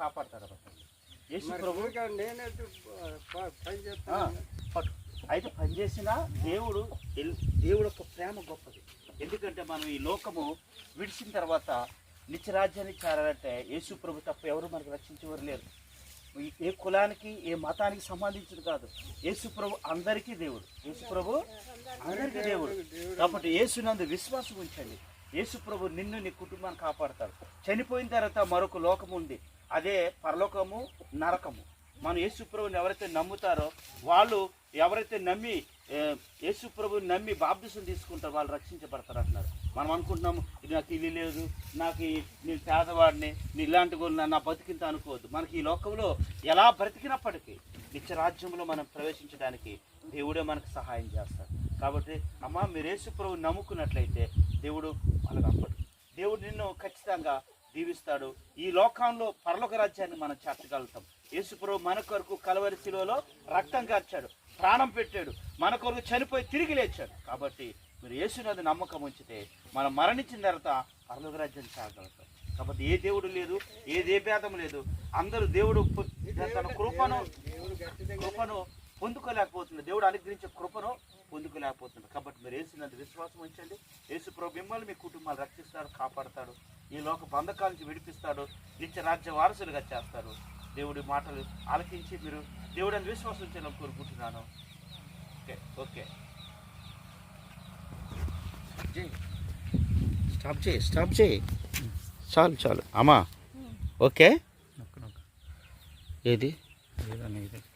కాపాడతాడు. యేసు ప్రభు. అయితే పనిచేసిన దేవుడు దేవుడు యొక్క ప్రేమ గొప్పది. ఎందుకంటే మనం ఈ లోకము విడిచిన తర్వాత నిత్యరాజ్యాన్ని చేరాలంటే యేసు ప్రభు తప్ప ఎవరు మనకు రక్షించేవారు లేరు. ఏ కులానికి ఏ మతానికి సంబంధించింది కాదు. యేసు ప్రభు అందరికీ దేవుడు. యేసు ప్రభు అందరికీ దేవుడు. కాబట్టి యేసునందు విశ్వాసం ఉంచండి. యేసు ప్రభు నిన్ను నీ కుటుంబాన్ని కాపాడతాడు. చనిపోయిన తర్వాత మరొక లోకం ఉంది. అదే పరలోకము నరకము. మన యేసు ప్రభుని ఎవరైతే నమ్ముతారో వాళ్ళు ఎవరైతే నమ్మి యేసు ప్రభుని నమ్మి బాప్తిసం తీసుకుంటారు వాళ్ళు రక్షించబడతారు అంటున్నారు. మనం అనుకుంటున్నాము ఇది నాకు ఇల్లు లేదు నాకు ఈ- నేను పేదవాడిని నేను ఇలాంటి వాళ్ళు నా బతికింత అనుకోవద్దు. మనకి ఈ లోకంలో ఎలా బ్రతికినప్పటికీ నిత్య రాజ్యంలో మనం ప్రవేశించడానికి దేవుడే మనకు సహాయం చేస్తాడు కాబట్టి అమ్మ మీరు యేసు ప్రభు నమ్ముకున్నట్లయితే దేవుడు వాళ్ళకి అప్పడు. దేవుడు నిన్ను ఖచ్చితంగా దీవిస్తాడు ఈ లోకంలో పరలోక రాజ్యాన్ని మనం చేర్చగలుగుతాం. యేసుప్రభు మన కొరకు కలవరి శిలువలో రక్తం కార్చాడు ప్రాణం పెట్టాడు మన కొరకు చనిపోయి తిరిగి లేచాడు. కాబట్టి మీరు యేసునది నమ్మకం ఉంచితే మనం మరణించిన తర్వాత పరలోక రాజ్యాన్ని చేరగలుగుతాం. కాబట్టి ఏ దేవుడు లేదు ఏ భేదం లేదు. అందరూ దేవుడు తన కృపను కృపను పొందుకోలేకపోతుంది దేవుడు అనుగ్రహించే కృపను పొందుకోలేకపోతుంది కాబట్టి మీరు వేసినంత విశ్వాసం ఉంచండి. యేసు ప్రభు మిమ్మల్ని మీ కుటుంబాలు రక్షిస్తాడు కాపాడతాడు. ఈ లోక బంధకాల నుంచి విడిపిస్తాడు. నిత్య రాజ్య వారసులుగా చేస్తాడు. దేవుడి మాటలు ఆలకించి మీరు దేవుడని విశ్వాసం ఉంచాలని కోరుకుంటున్నాను. Okay okay. స్టాప్ చేయి స్టాప్ చేయి. చాలు చాలు. అమ్మా. ఓకే? ఏది?